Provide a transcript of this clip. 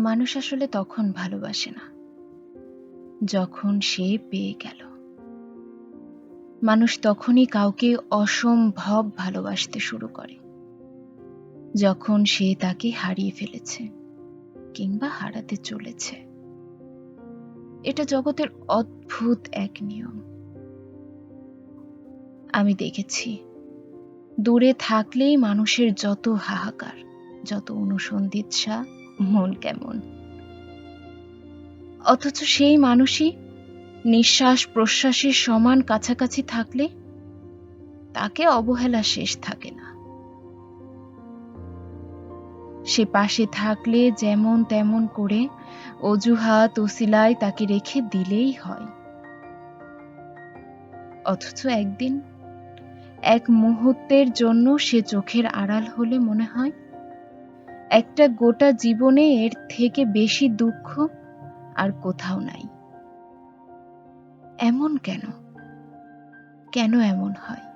মানুষ আসলে তখন ভালোবাসে না। যখন সে পেয়ে গেল। মানুষ তখনই কাউকে অসম্ভব ভালোবাসতে শুরু করে। যখন সে তাকে হারিয়ে ফেলেছে কিংবা হারাতে চলেছে। এটা জগতের অদ্ভুত এক নিয়ম। আমি দেখেছি, দূরে থাকলেই মানুষের যত হাহাকার, যত অনুসন্ধিৎসা মন কেমন? অথচ সেই মানুষই নিঃশ্বাস প্রশ্বাসের সমান কাছাকাছি থাকলে তাকে অবহেলা শেষ থাকে না। সে পাশে থাকলে যেমন তেমন করে অজুহাত ও ওসিলায় তাকে রেখে দিলেই হয়। অথচ একদিন, এক মুহূর্তের জন্য সে চোখের আড়াল হলে মনে হয় একটা গোটা জীবনে এর থেকে বেশি দুঃখ আর কোথাও নাই। এমন কেন? কেন এমন হয়?